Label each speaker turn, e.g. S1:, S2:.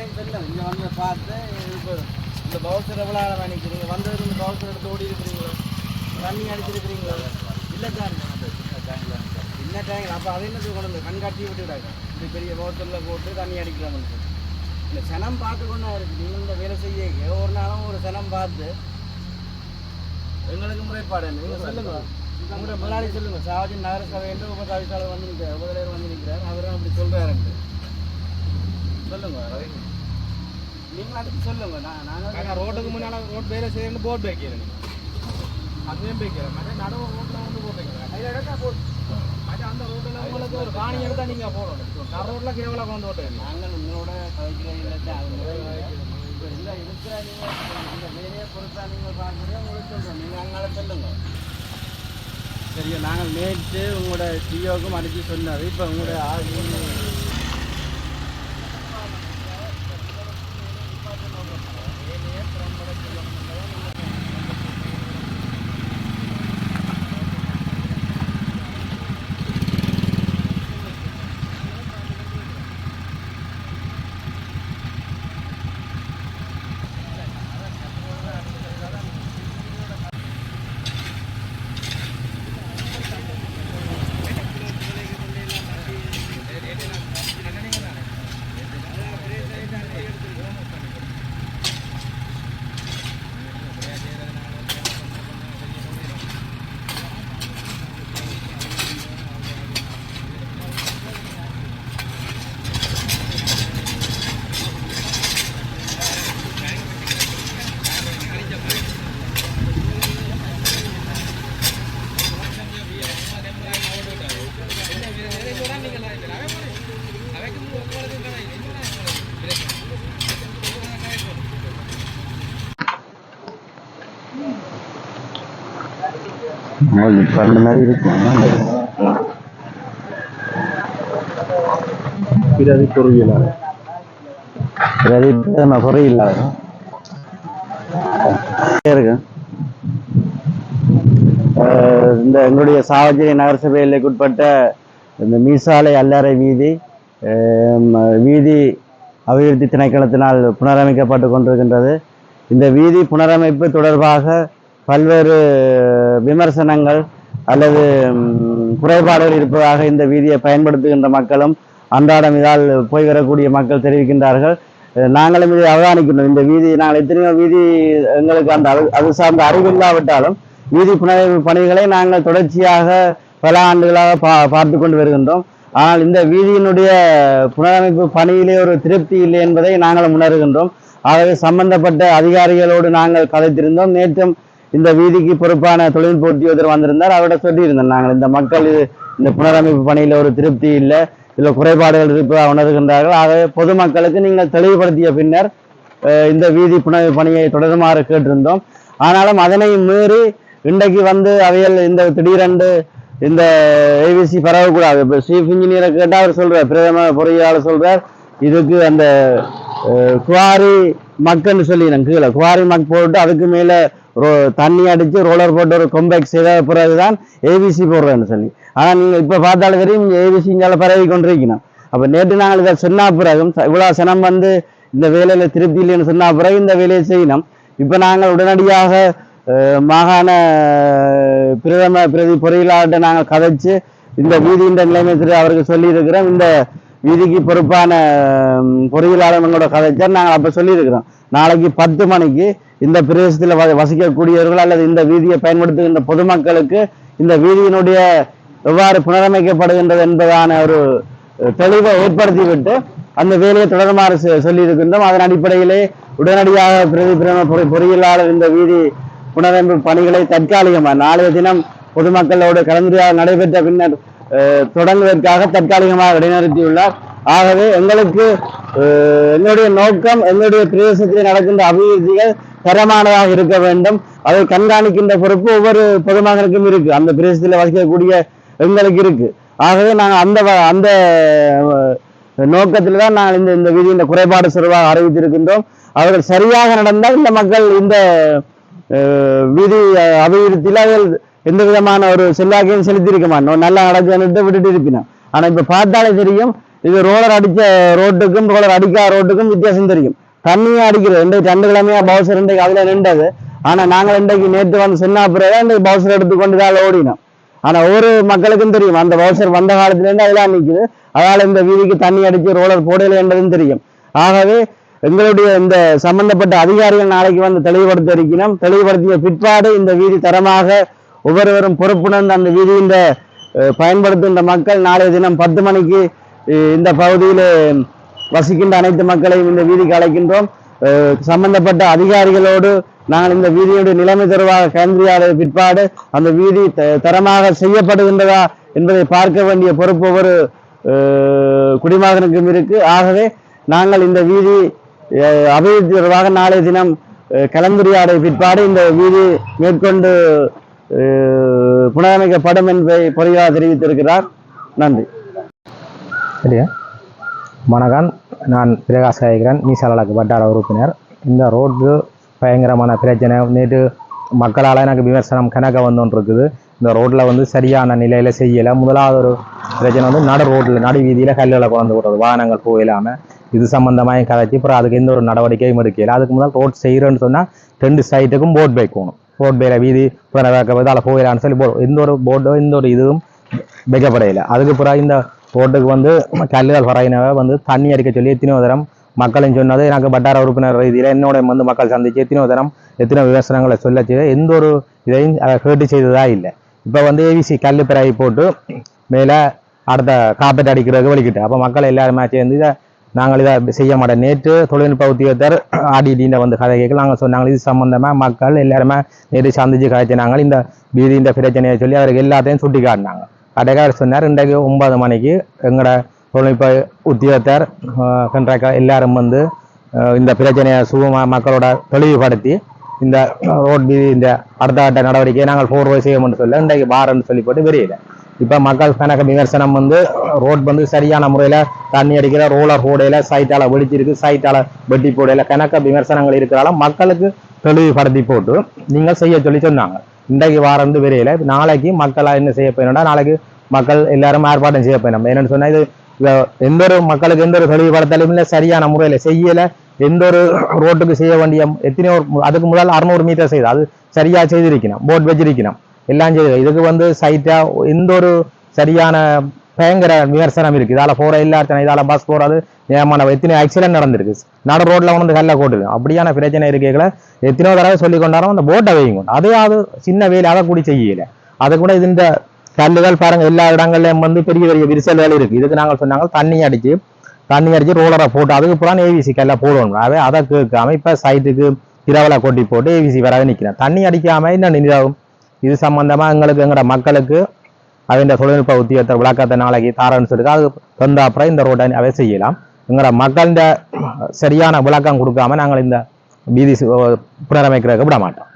S1: பார்த்து இப்போ இந்த பவுசர் எவ்வளோ ஆழமாக நிற்கிறீங்க வந்தது இந்த பவுசர் எடுத்து ஓடி இருக்கிறீங்களோ தண்ணி அடிச்சிருக்கிறீங்களா இல்லை சார் என்ன டேங்க் அப்போ அதை என்ன கொண்டு வந்து கண்காட்சி விட்டுவிடாங்க இப்படி பெரிய பவுசரில் போட்டு தண்ணி அடிக்கிறாங்க இல்லை சனம் பார்த்து கொண்டா இருக்கு நீங்கள் இந்த வேலை செய்ய ஒரு நாளும் ஒரு சனம் பார்த்து எங்களுக்கு முறைப்பாடு என்ன? நீங்கள் சொல்லுங்க. உங்களோட முதலாளி சொல்லுங்க. சாவஜி நகர சபை என்று உப தவிசாளர் வந்து நிற்கிறார் உபதலைவர் வந்து நிற்கிறார் அவரும் அப்படி சொல்றாருன்ட்டு. சொல்லுங்க. நீங்கள் அதுக்கு சொல்லுங்க. நான் நாங்கள்
S2: ரோட்டுக்கு முன்னால ரோட் வேலை செய்யணும்னு போர்டு வைக்கிறேன். அங்கேயும் வைக்கிறேன். மற்ற நடுவு ரோட்டில் வந்து போட்டு வைக்கிறேன். அதில் எடுத்தா போட்டு மற்ற அந்த ரோட்டில் உங்களுக்கு ஒரு காணி எடுத்தா நீங்கள் போடணும். நான் ரோட்டில் கேவலாக கொண்டு போட்டு
S1: நாங்கள் உங்களோட கதைக்கிற இல்லை அது முறை இப்போ இந்த இருக்கிற நீங்கள் இந்த வேலையை பொறுத்தா நீங்கள் பார்க்குறீங்க உங்களுக்கு சொல்கிறோம் நீங்கள் அங்கால சொல்லுங்க. சரியா நாங்கள் நேற்று உங்களோட டிஓக்கும் அனுப்பி சொன்னார். இப்போ உங்களோட ஆ-
S3: பண்ண மாதிரி இருக்கும் பிரதி பொருளியலாளர் பிரதி நான் பொருளியலாளர் இருக்கு இந்த எங்களுடைய சாவஜரி நகரசபை இந்த மீசாலை அல்லறை வீதி வீதி அபிவிருத்தி திணைக்களத்தினால் புனரமைக்கப்பட்டு கொண்டிருக்கின்றது இந்த வீதி புனரமைப்பு தொடர்பாக பல்வேறு விமர்சனங்கள் அல்லது குறைபாடுகள் இருப்பதாக இந்த வீதியை பயன்படுத்துகின்ற மக்களும் அன்றாடம் இதால் போய் வரக்கூடிய மக்கள் தெரிவிக்கின்றார்கள். நாங்களும் இதை அவதானிக்கின்றோம். இந்த வீதி நாங்கள் எத்தனையோ வீதி எங்களுக்கு அந்த அது அது சார்ந்த அறிவு இல்லாவிட்டாலும் வீதி புனரமைப்பு பணிகளை நாங்கள் தொடர்ச்சியாக பல ஆண்டுகளாக பா பார்த்து கொண்டு வருகின்றோம். ஆனால் இந்த வீதியினுடைய புனரமைப்பு பணியிலே ஒரு திருப்தி இல்லை என்பதை நாங்கள் உணர்கின்றோம். ஆகவே சம்பந்தப்பட்ட அதிகாரிகளோடு நாங்கள் கதைத்திருந்தோம். நேற்றும் இந்த வீதிக்கு பொறுப்பான தொழில் போட்டியோதர் வந்திருந்தார். அவர்கிட்ட சொல்லியிருந்தோம் நாங்கள் இந்த மக்கள் இந்த புனரமைப்பு பணியில் ஒரு திருப்தி இல்லை இதில் குறைபாடுகள் இருப்பதாக உணர்கின்றார்கள். ஆகவே பொதுமக்களுக்கு நீங்கள் தெளிவுபடுத்திய பின்னர் இந்த வீதி புனரமைப்பு பணியை தொடருமாறு கேட்டிருந்தோம். ஆனாலும் அதனை மீறி இன்றைக்கு வந்து அவையல் இந்த திடீரென்று இந்த ஏவிசி பரவக்கூடாது. இப்போ சீஃப் இன்ஜினியரை கேட்டால் அவர் சொல்கிறார் பிரதம பொறியாளர் சொல்கிறார் இதுக்கு அந்த குவாரி மக்கன்னு சொல்லி கீழே குவாரி மக் போட்டு அதுக்கு மேலே ரோ தண்ணி அடித்து ரோலர் போட்டு ஒரு கொம்பேக் செய்த பிறகு தான் ஏபிசி போடுறேன்னு சொல்லி. ஆனால் நீங்கள் இப்போ பார்த்தாலும் தெரியும் இங்கே ஏபிசி இங்கே பரவி கொண்டிருக்கணும். அப்போ நேற்று நாங்கள் இதை சொன்னா பிறகும் இவ்வளோ சனம் வந்து இந்த வேலையில் திருப்தி இல்லைன்னு சொன்னா பிறகு இந்த வேலையை செய்யணும். இப்போ நாங்கள் உடனடியாக மாகாண பிரதம பிரதி பொறியியலாளர்கிட்ட நாங்கள் கதைச்சு இந்த வீதியின் நிலைமை திரு அவருக்கு சொல்லியிருக்கிறோம். இந்த வீதிக்கு பொறுப்பான பொறியியலாளர் எங்களோட கதைச்சார் நாங்கள் அப்போ சொல்லியிருக்கிறோம். நாளைக்கு பத்து மணிக்கு இந்த பிரதேசத்தில் வ வசிக்கக்கூடியவர்கள் அல்லது இந்த வீதியை பயன்படுத்துகின்ற பொதுமக்களுக்கு இந்த வீதியினுடைய எவ்வாறு புனரமைக்கப்படுகின்றது என்பதான ஒரு தெளிவை ஏற்படுத்திவிட்டு அந்த வேலையை தொடருமாறு சொல்லியிருக்கின்றோம். அதன் அடிப்படையிலே உடனடியாக பிரதி பிரம பொறியியலாளர் இந்த வீதி புனரமைப்பு பணிகளை தற்காலிகமாக நாளைய தினம் பொதுமக்களோடு கலந்துரையாடல் நடைபெற்ற பின்னர் தொடங்குவதற்காக தற்காலிகமாக இடைநிறுத்தியுள்ளார் ஆகவே எங்களுக்கு என்னுடைய எங்களுடைய நோக்கம் எங்களுடைய பிரதேசத்தில் நடக்கின்ற அபிவிருத்திகள் தரமானதாக இருக்க வேண்டும். அதை கண்காணிக்கின்ற பொறுப்பு ஒவ்வொரு பொதுமகனுக்கும் இருக்கு. அந்த பிரதேசத்தில் வசிக்கக்கூடிய எங்களுக்கு இருக்கு. ஆகவே நாங்கள் அந்த வ- அந்த நோக்கத்தில் தான் நாங்கள் இந்த இந்த வீதியின் குறைபாடு சிறுவாக அறிவித்திருக்கின்றோம். அவர்கள் சரியாக நடந்தால் இந்த மக்கள் இந்த விதி அபிவிருத்தியில் அவர்கள் எந்த விதமான ஒரு செல்வாக்கையும் செலுத்தியிருக்க மாட்டோம். நல்லா நடக்குதுன்னு விட்டுட்டு இருப்பினோம். ஆனா இப்ப பார்த்தாலே தெரியும் இது ரோலர் அடிச்ச ரோட்டுக்கும் ரோலர் அடிக்காத ரோட்டுக்கும் வித்தியாசம் தெரியும். தண்ணியும் அடிக்கிறது ரெண்டு ரெண்டு கிழமையா பவுசர் இன்றைக்கு அதுல நின்றது. ஆனா நாங்கள் இன்றைக்கு நேற்று வந்து சொன்ன பிறகு இன்றைக்கு பவுசர் எடுத்துக்கொண்டு தான் ஓடினோம். ஆனா ஒவ்வொரு மக்களுக்கும் தெரியும். அந்த பவுசர் வந்த காலத்துல இருந்து அதெல்லாம் நிற்குது அதனால இந்த வீதிக்கு தண்ணி அடிச்சு ரோலர் போடல என்பதும் தெரியும். ஆகவே எங்களுடைய இந்த சம்பந்தப்பட்ட அதிகாரிகள் நாளைக்கு வந்து தெளிவுபடுத்த இருக்கிறோம். தெளிவுபடுத்திய பிற்பாடு இந்த வீதி தரமாக ஒவ்வொருவரும் பொறுப்புணர்ந்து அந்த வீதியின் பயன்படுத்துகின்ற மக்கள் நாளைய தினம் பத்து மணிக்கு இந்த பகுதியில் வசிக்கின்ற அனைத்து மக்களையும் இந்த வீதிக்கு அழைக்கின்றோம். சம்பந்தப்பட்ட அதிகாரிகளோடு நாங்கள் இந்த வீதியுடைய நிலைமை தொடர்பாக கலந்துரையாட பிற்பாடு அந்த வீதி த- தரமாக செய்யப்படுகின்றதா என்பதை பார்க்க வேண்டிய பொறுப்பு ஒவ்வொரு குடிமகனுக்கும் இருக்கு. ஆகவே நாங்கள் இந்த வீதி அபிவிருத்தி தொடர்பாக நாளைய தினம் அஹ், கலந்துரையாட பிற்பாடு இந்த வீதி மேற்கொண்டு புனரமைக்கப்படும் என்பதை பொறியாளர் தெரிவித்திருக்கிறார். நன்றி.
S2: சரியா? வணக்கம். நான் பிரகாஷ் காய்கிறேன் மீசாலாக்கு வட்டார உறுப்பினர். இந்த ரோடு பயங்கரமான பிரச்சனை. நேற்று மக்களால் எனக்கு விமர்சனம் கணக்க வந்துருக்குது இந்த ரோட்டில் வந்து சரியான நிலையில் செய்யலை. முதலாவது ஒரு பிரச்சனை வந்து நடு ரோட்டில் நடு வீதியில் கல்லில் குழந்து விடுறது வாகனங்கள் போயிடாமல் இது சம்மந்தமாக கதைச்சி அப்புறம் அதுக்கு எந்த ஒரு நடவடிக்கையும் எடுக்கல. அதுக்கு முதல் ரோட் செய்கிறேன்னு சொன்னால் ரெண்டு சைட்டுக்கும் போட் வைக்கணும் போர்ட் பேர வீதி இதால் போயிடலான்னு சொல்லி போ எந்த ஒரு போர்டோ எந்த ஒரு இதுவும் வைக்கப்படையில. அதுக்கு பிறகு இந்த ரோட்டுக்கு வந்து கல்லுகள் வரையினவை வந்து தண்ணி அடிக்க சொல்லி எத்தனையோ தரம் மக்களும் சொன்னது. எனக்கு வட்டார உறுப்பினர் ரீதியில் என்னோட வந்து மக்கள் சந்திச்சு எத்தனையோ தரம் எத்தனையோ விமர்சனங்களை சொல்ல செய்த எந்த ஒரு இதையும் அதை கேட்டு செய்ததா இல்லை. இப்போ வந்து ஏவிசி கல் பிறகு போட்டு மேலே அடுத்த காப்பீட்டு அடிக்கிறதுக்கு வலிக்கிட்டு அப்போ மக்கள் எல்லாருமே சேர்ந்து இதை நாங்கள் இதை செய்ய மாட்டோம். நேற்று தொழில்நுட்ப உத்தியோகத்தர் ஆடிடியில் வந்து கதை கேட்கல. நாங்கள் சொன்னாங்க இது சம்மந்தமாக மக்கள் எல்லாருமே நேற்று சந்திச்சு கதைச்சினாங்க இந்த வீதியின் பிரச்சனையை சொல்லி அவருக்கு எல்லாத்தையும் சுட்டி காட்டினாங்க. கடைக்காரர் சொன்னார் இன்றைக்கு ஒன்பது மணிக்கு எங்களோட தொழில்நுட்ப உத்தியோகத்தர் கண்ட்ராக்டர் எல்லாரும் வந்து இந்த பிரச்சனையை சுகமாக மக்களோட தெளிவுபடுத்தி இந்த ரோட் வீதி இந்த அடுத்த கட்ட நடவடிக்கையை நாங்கள் ஃபோர் வே செய்யணும்னு சொல்ல இன்றைக்கு பாருன்னு சொல்லி போட்டு வெளியில இப்போ மக்கள் கணக்கு விமர்சனம் வந்து ரோட் வந்து சரியான முறையில் தண்ணி அடிக்கிற ரோலர் போடையில சைட்டால் வெடிச்சிருக்கு சைட்டால் வெட்டி போடையில் கணக்க விமர்சனங்கள் இருக்கிறால மக்களுக்கு தெளிவுபடுத்தி போட்டு நீங்கள் செய்ய சொல்லி சொன்னாங்க. இன்றைக்கு வாரந்து விரையில நாளைக்கு மக்களாக என்ன செய்ய போயினா நாளைக்கு மக்கள் எல்லாரும் ஆர்ப்பாட்டம் செய்ய போயிடும் என்னென்னு சொன்னால் இது எந்த ஒரு மக்களுக்கு எந்த ஒரு தெளிவுபடுத்தலும் இல்லை சரியான முறையில் செய்யலை எந்த ஒரு ரோட்டுக்கு செய்ய வேண்டிய எத்தனையோ அதுக்கு முதல் அறுநூறு மீட்டர் செய்து அது சரியாக செய்திருக்கணும் போட் வச்சிருக்கணும். எல்லாம் செய்யுது இதுக்கு வந்து சைட்டா எந்த ஒரு சரியான பயங்கர விமர்சனம் இருக்கு. இதால போற இல்லாத இதால பஸ் போறது. ஏமான எத்தனை ஆக்சிடென்ட் நடந்திருக்கு. நடு ரோட்ல வந்து கல்ல போட்டுது அப்படியான பிரச்சனை இருக்கல எத்தனையோ தடவை சொல்லி கொண்டாலும் அந்த போட்டை வைங்க அதையாவது சின்ன வேலை அதை கூட செய்யல. அது கூட இது இந்த கல்லுகள் பாருங்க எல்லா இடங்கள்லயும் வந்து பெரிய பெரிய விரிசல்கள் இருக்கு. இதுக்கு நாங்கள் சொன்னாங்க தண்ணி அடிச்சு தண்ணி அடிச்சு ரோலரை போட்டு அதுக்கு அப்புறம் ஏவிசி கல்ல போடணும். அதை அதை கேட்காம இப்ப சைட்டுக்கு இரவலை கொட்டி போட்டு ஏவிசி வராது நிற்கிறேன் தண்ணி அடிக்காம என்ன நின்றாகும் இது சம்பந்தமா எங்களுக்கு எங்களோட மக்களுக்கு அதன் தொழில்நுட்ப உத்தியோகத்தை விளக்கத்தை நாளைக்கு தாரன்னு சொல்லிட்டு அது தந்தாப்புறம் இந்த ரோட்டை அவை செய்யலாம். எங்களோட மக்கள்கிட்ட சரியான விளக்கம் கொடுக்காம நாங்கள் இந்த வீதி புனரமைக்கிறதுக்கு விட மாட்டோம்